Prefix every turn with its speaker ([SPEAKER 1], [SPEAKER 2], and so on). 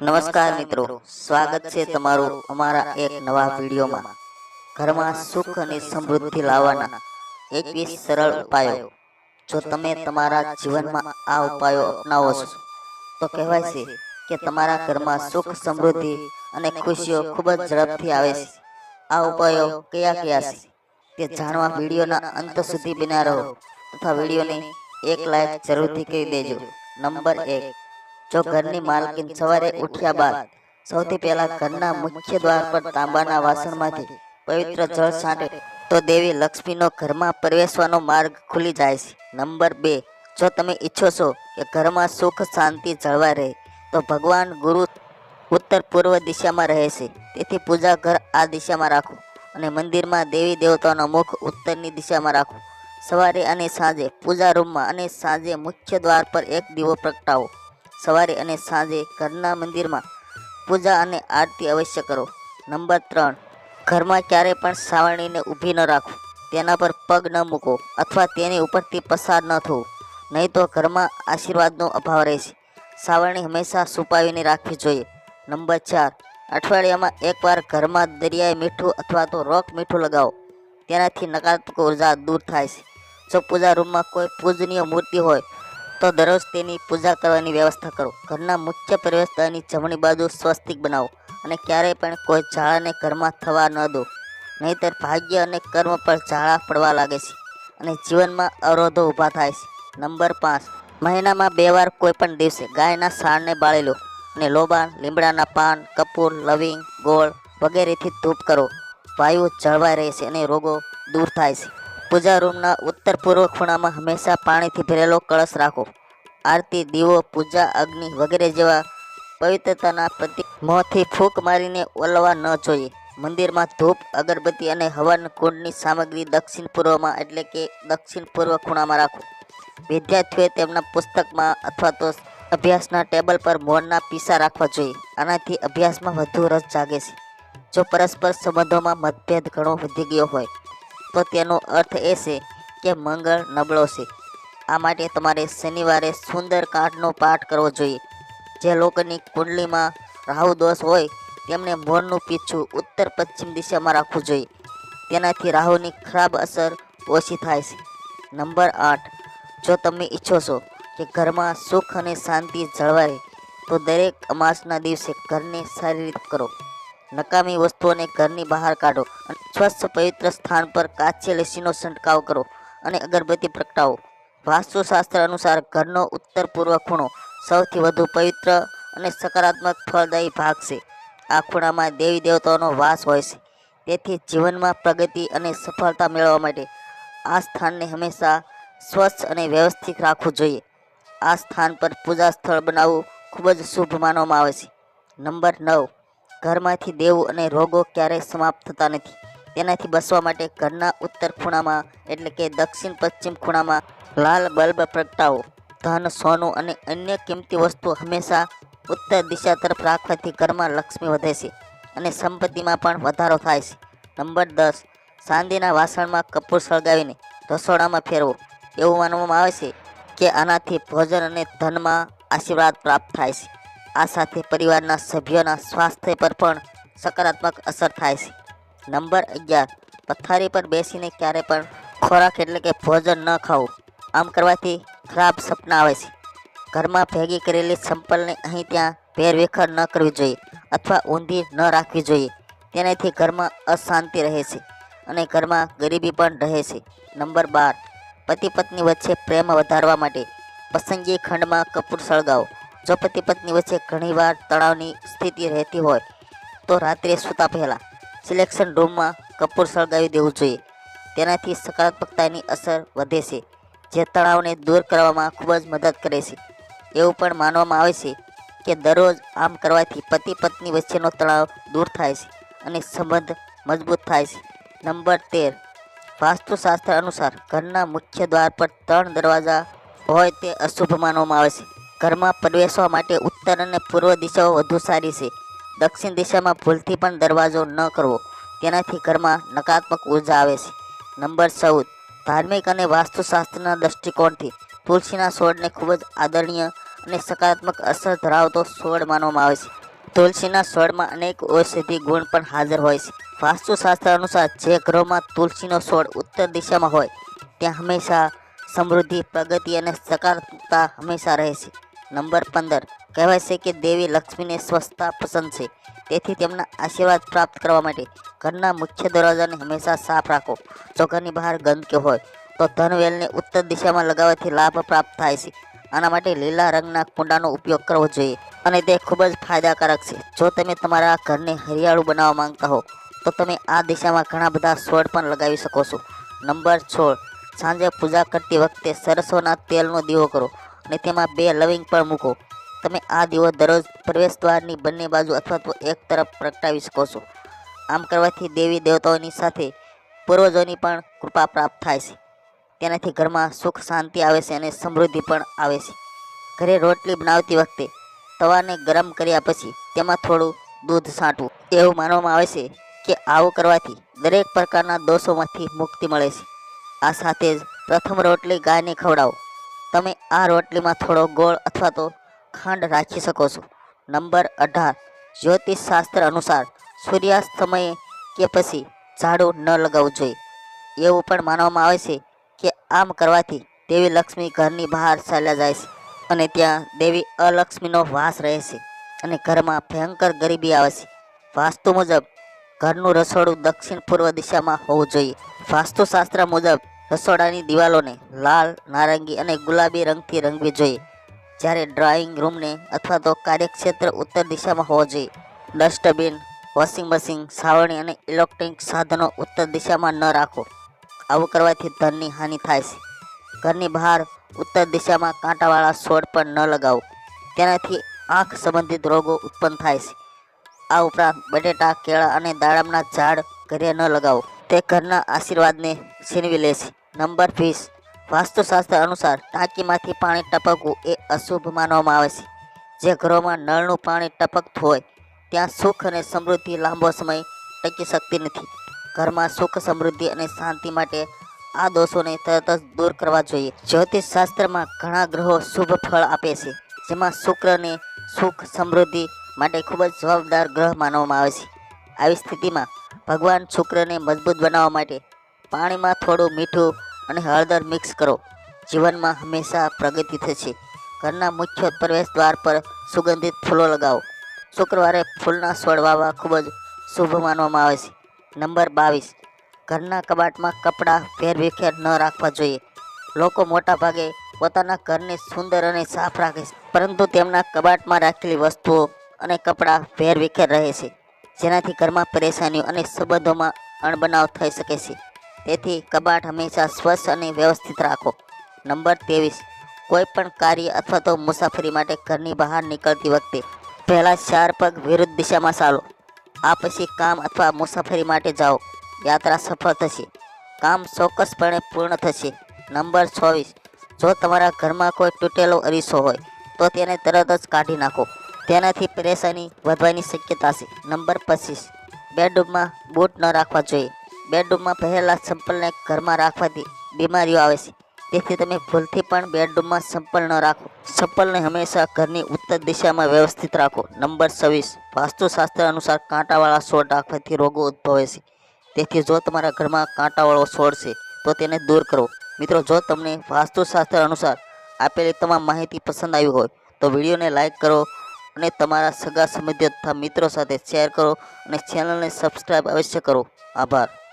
[SPEAKER 1] નમસ્કાર મિત્રો. સ્વાગત છે તમારું અમારા એક નવા વિડીયોમાં. ઘરમાં સુખ અને સમૃદ્ધિ લાવવાના એકવીસ સરળ ઉપાયો. જો તમે તમારા જીવનમાં આ ઉપાયો અપનાવો છો, તો કહેવાય છે કે તમારા ઘરમાં સુખ, સમૃદ્ધિ અને ખુશીઓ ખૂબ જ ઝડપથી આવે છે. આ ઉપાયો કયા કયા છે? તે જાણવા વિડીયોના અંત સુધી બિના રહો તથા વિડીયોને એક લાઈક જરૂરથી કરી દેજો. નંબર એક. જો ઘરની માલકીન સવારે ઉઠ્યા બાદ સૌથી પહેલા ઘરના મુખ્ય દ્વાર પર તાંબાના વાસણમાંથી પવિત્ર જળ છાંટે તો દેવી લક્ષ્મીનો ઘરમાં પ્રવેશવાનો માર્ગ ખુલી જાય છે. નંબર બે, જો તમે ઈચ્છો છો કે ઘરમાં સુખ શાંતિ જળવાઈ રહે, તો ભગવાન ગુરુ ઉત્તર પૂર્વ દિશામાં રહે છે. તેથી પૂજા ઘર આ દિશામાં રાખો અને મંદિરમાં દેવી દેવતાનો મુખ ઉત્તરની દિશામાં રાખો. સવારે અને સાંજે પૂજા રૂમમાં અને સાંજે મુખ્ય દ્વાર પર એક દીવો પ્રગટાવો. સવારે અને સાંજે ઘરના મંદિરમાં પૂજા અને આરતી અવશ્ય કરો. નંબર ત્રણ, ઘરમાં ક્યારેય પણ સાવરણીને ઊભી ન રાખો. તેના પર પગ ન મૂકો અથવા તેની ઉપરથી પસાર ન થવું. નહીં તો ઘરમાં આશીર્વાદનો અભાવ રહેશે. સાવરણી હંમેશા છુપાવીને રાખવી જોઈએ. નંબર ચાર, અઠવાડિયામાં એકવાર ઘરમાં દરિયાઈ મીઠું અથવા તો રોક મીઠું લગાવો. તેનાથી નકારાત્મક ઊર્જા દૂર થાય છે. જો પૂજા રૂમમાં કોઈ પૂજનીય મૂર્તિ હોય તો દરરોજ તેની પૂજા કરવાની વ્યવસ્થા કરો. ઘરના મુખ્ય પ્રવેશદ્વારની જમણી બાજુ સ્વસ્તિક બનાવો અને ક્યારેય પણ કોઈ ઝાડાને ઘરમાં થવા ન દો. નહીંતર ભાગ્ય અને કર્મ પર ઝાડા પડવા લાગે છે અને જીવનમાં અવરોધો ઊભા થાય છે. નંબર પાંચ. મહિનામાં બે વાર કોઈ પણ દિવસે ગાયના સાણને બાળી લો અને લોબાણ, લીમડાના પાન, કપૂર, લવિંગ, ગોળ વગેરેથી ધૂપ કરો. વાયુ જળવાઈ રહે છે અને રોગો દૂર થાય છે. પૂજા રૂમના ઉત્તર પૂર્વ ખૂણામાં હંમેશા પાણીથી ભરેલો કળશ રાખો. આરતી, દીવો, પૂજા, અગ્નિ વગેરે જેવા પવિત્રતાના પ્રતિ મોંથી ફૂંક મારીને ઓલવા ન જોઈએ. મંદિરમાં ધૂપ, અગરબત્તી અને હવન કુંડની સામગ્રી દક્ષિણ પૂર્વમાં એટલે કે દક્ષિણ પૂર્વ ખૂણામાં રાખો. વિદ્યાર્થીઓએ તેમના પુસ્તકમાં અથવા તો અભ્યાસના ટેબલ પર મોરના પીસા રાખવા જોઈએ. આનાથી અભ્યાસમાં વધુ રસ જાગે છે. જો પરસ્પર સંબંધોમાં મતભેદ ઘણો વધી ગયો હોય તો તેનો અર્થ એ છે કે મંગળ નબળો છે. આ માટે તમારે શનિવારે સુંદર કાંઠનો પાઠ કરવો જોઈએ. જે લોકોની કુંડલીમાં રાહુ દોષ હોય તેમણે મોરનું પીછું ઉત્તર પશ્ચિમ દિશામાં રાખવું જોઈએ. તેનાથી રાહુની ખરાબ અસર ઓછી થાય છે. નંબર આઠ. જો તમે ઈચ્છો છો કે ઘરમાં સુખ અને શાંતિ જળવાય, તો દરેક અમાસના દિવસે ઘરને સારી રીતે કરો. નકામી વસ્તુઓને ઘરની બહાર કાઢો અને સ્વચ્છ પવિત્ર સ્થાન પર કાચે લસીનો છંટકાવ કરો અને અગરબત્તી પ્રગટાવો. વાસ્તુશાસ્ત્ર અનુસાર ઘરનો ઉત્તર પૂર્વ ખૂણો સૌથી વધુ પવિત્ર અને સકારાત્મક ફળદાયી ભાગ છે. આ ખૂણામાં દેવી દેવતાઓનો વાસ હોય છે. તેથી જીવનમાં પ્રગતિ અને સફળતા મેળવવા માટે આ સ્થાનને હંમેશા સ્વચ્છ અને વ્યવસ્થિત રાખવું જોઈએ. આ સ્થાન પર પૂજા સ્થળ બનાવવું ખૂબ જ શુભ માનવામાં આવે છે. નંબર નવ. ઘરમાંથી દેવ અને રોગો ક્યારેય સમાપ્ત થતા નથી. તેનાથી બચવા માટે ઘરના ઉત્તર ખૂણામાં, એટલે કે દક્ષિણ પશ્ચિમ ખૂણામાં, લાલ બલ્બ પ્રગટાવો. ધન, સોનું અને અન્ય કિંમતી વસ્તુઓ હંમેશા ઉત્તર દિશા તરફ રાખવાથી ઘરમાં લક્ષ્મી વધે છે અને સંપત્તિમાં પણ વધારો થાય છે. નંબર દસ સાંદીના વાસણમાં કપૂર સળગાવીને રસોડામાં ફેરવો. એવું માનવામાં આવે છે કે આનાથી ભોજન અને ધનમાં આશીર્વાદ પ્રાપ્ત થાય છે. આ સાથે પરિવારના સભ્યોના સ્વાસ્થ્ય પર પણ સકારાત્મક અસર થાય છે. નંબર અગિયાર, પથારી પર બેસીને ક્યારે પણ ખોરાક એટલે કે ભોજન ન ખાવું, આમ કરવાથી ખરાબ સપના આવે છે. ઘરમાં ભેગી કરેલી સંપલને અહીં ત્યાં વેરવિખર ન કરવી જોઈએ અથવા ઊંધી ન રાખવી જોઈએ. તેનાથી ઘરમાં અશાંતિ રહે છે અને ઘરમાં ગરીબી પણ રહે છે. નંબર બાર પતિ પત્ની વચ્ચે પ્રેમ વધારવા માટે પસંદગી ખંડમાં કપૂર સળગાવો. જો પતિ પત્ની વચ્ચે ઘણીવાર તણાવની સ્થિતિ રહેતી હોય, તો રાત્રે સૂતા પહેલાં સિલેક્શન રૂમમાં કપૂર સળગાવી દેવું જોઈએ. તેનાથી સકારાત્મકતાની અસર વધે છે, જે તણાવને દૂર કરવામાં ખૂબ જ મદદ કરે છે. એવું પણ માનવામાં આવે છે કે દરરોજ આમ કરવાથી પતિ પત્ની વચ્ચેનો તણાવ દૂર થાય છે અને સંબંધ મજબૂત થાય છે. નંબર તેર. વાસ્તુશાસ્ત્ર અનુસાર ઘરના મુખ્ય દ્વાર પર ત્રણ દરવાજા હોય તે અશુભ માનવામાં આવે છે. ઘરમાં પ્રવેશવા માટે ઉત્તર અને પૂર્વ દિશાઓ વધુ સારી છે. દક્ષિણ દિશામાં ભૂલથી પણ દરવાજો ન કરવો. તેનાથી ઘરમાં નકારાત્મક ઊર્જા આવે છે. નંબર ચૌદ. ધાર્મિક અને વાસ્તુશાસ્ત્રના દૃષ્ટિકોણથી તુલસીના છોડને ખૂબ જ આદરણીય અને સકારાત્મક અસર ધરાવતો છોડ માનવામાં આવે છે. તુલસીના છોડમાં અનેક ઔષધિ ગુણ પણ હાજર હોય છે. વાસ્તુશાસ્ત્ર અનુસાર જે ઘરોમાં તુલસીનો છોડ ઉત્તર દિશામાં હોય, ત્યાં હંમેશા સમૃદ્ધિ, પ્રગતિ અને સકારાત્મકતા હંમેશા રહે છે. નંબર પંદર. કહેવાય છે કે દેવી લક્ષ્મીને સ્વસ્થતા પસંદ છે. તેથી તેમના આશીર્વાદ પ્રાપ્ત કરવા માટે ઘરના મુખ્ય દરવાજાને હંમેશા સાફ રાખો. જો ઘરની બહાર ગંદકી હોય, તો ધનવેલને ઉત્તર દિશામાં લગાવવાથી લાભ પ્રાપ્ત થાય છે. આના માટે લીલા રંગના કુંડાનો ઉપયોગ કરવો જોઈએ અને તે ખૂબ જ ફાયદાકારક છે. જો તમે તમારા ઘરને હરિયાળું બનાવવા માંગતા હો, તો તમે આ દિશામાં ઘણા બધા છોડ પણ લગાવી શકો છો. નંબર છોડ સાંજે પૂજા કરતી વખતે સરસોના તેલનો દીવો કરો. અને તેમાં બે લવિંગ પણ મૂકો. તમે આ દીવો દરરોજ પ્રવેશ દ્વારની બંને બાજુ અથવા તો એક તરફ પ્રગટાવી શકો છો. આમ કરવાથી દેવી દેવતાઓની સાથે પૂર્વજોની પણ કૃપા પ્રાપ્ત થાય છે. તેનાથી ઘરમાં સુખ શાંતિ આવે છે અને સમૃદ્ધિ પણ આવે છે. ઘરે રોટલી બનાવતી વખતે તવાને ગરમ કર્યા પછી તેમાં થોડું દૂધ છાંટવું. એવું માનવામાં આવે છે કે આવું કરવાથી દરેક પ્રકારના દોષોમાંથી મુક્તિ મળે છે. આ સાથે જ પ્રથમ રોટલી ગાયને ખવડાવો. તમે આ રોટલીમાં થોડો ગોળ અથવા તો ખાંડ રાખી શકો છો. નંબર અઢાર. જ્યોતિષશાસ્ત્ર અનુસાર સૂર્યાસ્ત સમયે કે પછી ઝાડુ ન લગાવવું જોઈએ. એવું પણ માનવામાં આવે છે કે આમ કરવાથી દેવી લક્ષ્મી ઘરની બહાર ચાલ્યા જાય છે અને ત્યાં દેવી અલક્ષ્મીનો વાસ રહે છે અને ઘરમાં ભયંકર ગરીબી આવે છે. વાસ્તુ મુજબ ઘરનું રસોડું દક્ષિણ પૂર્વ દિશામાં હોવું જોઈએ. વાસ્તુશાસ્ત્ર મુજબ રસોડાની દિવાલોને લાલ, નારંગી અને ગુલાબી રંગથી રંગવી જોઈએ. જ્યારે ડ્રોઈંગ રૂમને અથવા તો કાર્યક્ષેત્ર ઉત્તર દિશામાં હોવો જોઈએ. ડસ્ટબિન વોશિંગ મશીન સાવરણી અને ઇલેક્ટ્રોનિક સાધનો ઉત્તર દિશામાં ન રાખો. આવું કરવાથી ધનની હાનિ થાય છે. ઘરની બહાર ઉત્તર દિશામાં કાંટાવાળા છોડ પણ ન લગાવો. તેનાથી આંખ સંબંધિત રોગો ઉત્પન્ન થાય છે. આ ઉપરાંત બટેટા, કેળા અને દાડમના ઝાડ ઘરે ન લગાવો. તે ઘરના આશીર્વાદને છીનવી લે છે. નંબર વીસ. વાસ્તુશાસ્ત્ર અનુસાર ટાંકીમાંથી પાણી ટપકવું એ અશુભ માનવામાં આવે છે. જે ઘરોમાં નળનું પાણી ટપકતું હોય, ત્યાં સુખ અને સમૃદ્ધિ લાંબો સમય ટકી શકતી નથી. ઘરમાં સુખ, સમૃદ્ધિ અને શાંતિ માટે આ દોષોને તરત જ દૂર કરવા જોઈએ. જ્યોતિષ શાસ્ત્રમાં ઘણા ગ્રહો શુભ ફળ આપે છે, જેમાં શુક્રને સુખ, સમૃદ્ધિ માટે ખૂબ જ જવાબદાર ગ્રહ માનવામાં આવે છે. આવી સ્થિતિમાં ભગવાન શુક્રને મજબૂત બનાવવા માટે પાણીમાં થોડું મીઠું અને હળદર મિક્સ કરો. જીવનમાં હંમેશા પ્રગતિ થશે. ઘરના મુખ્ય પ્રવેશ દ્વાર પર સુગંધિત ફૂલો લગાવો. શુક્રવારે ફૂલના છોડ વાવવા ખૂબ જ શુભ માનવામાં આવે છે. નંબર બાવીસ. ઘરના કબાટમાં કપડાં વેરવિખેર ન રાખવા જોઈએ. લોકો મોટા ભાગે પોતાના ઘરને સુંદર અને સાફ રાખે છે, પરંતુ તેમના કબાટમાં રાખેલી વસ્તુઓ અને કપડાં વેરવિખેર રહે છે. જેનાથી ઘરમાં પરેશાનીઓ અને સંબંધોમાં અણબનાવ થઈ શકે છે. તેથી કબાટ હંમેશા સ્વચ્છ અને વ્યવસ્થિત રાખો. નંબર ત્રેવીસ. કોઈ પણ કાર્ય અથવા તો મુસાફરી માટે ઘરની બહાર નીકળતી વખતે પહેલાં ચાર પગ વિરુદ્ધ દિશામાં ચાલો. આ પછી કામ અથવા મુસાફરી માટે જાઓ. યાત્રા સફળ થશે. કામ ચોક્કસપણે પૂર્ણ થશે. નંબર ચોવીસ જો તમારા ઘરમાં કોઈ તૂટેલો અરીસો હોય, તો તેને તરત જ કાઢી નાખો. તેનાથી પરેશાની વધવાની શક્યતા છે. નંબર પચીસ. બેડરૂમમાં બૂટ ન રાખવા જોઈએ. બેડરૂમમાં પહેરેલા સંપલને ઘરમાં રાખવાથી બીમારીઓ આવે છે. તેથી તમે ભૂલથી પણ બેડરૂમમાં સંપલ ન રાખો. સંપલને હંમેશા ઘરની ઉત્તર દિશામાં વ્યવસ્થિત રાખો. નંબર છવ્વીસ. વાસ્તુશાસ્ત્ર અનુસાર કાંટાવાળા છોડ રાખવાથી રોગો ઉદ્ભવે છે. તેથી જો તમારા ઘરમાં કાંટાવાળો છોડ છે, તો તેને દૂર કરો. મિત્રો, જો તમને વાસ્તુશાસ્ત્ર અનુસાર આપેલી તમામ માહિતી પસંદ આવી હોય, તો વિડીયોને લાઇક કરો અને તમારા સગા સંબંધીઓ તથા મિત્રો સાથે શેર કરો અને ચેનલને સબસ્ક્રાઈબ અવશ્ય કરો. આભાર.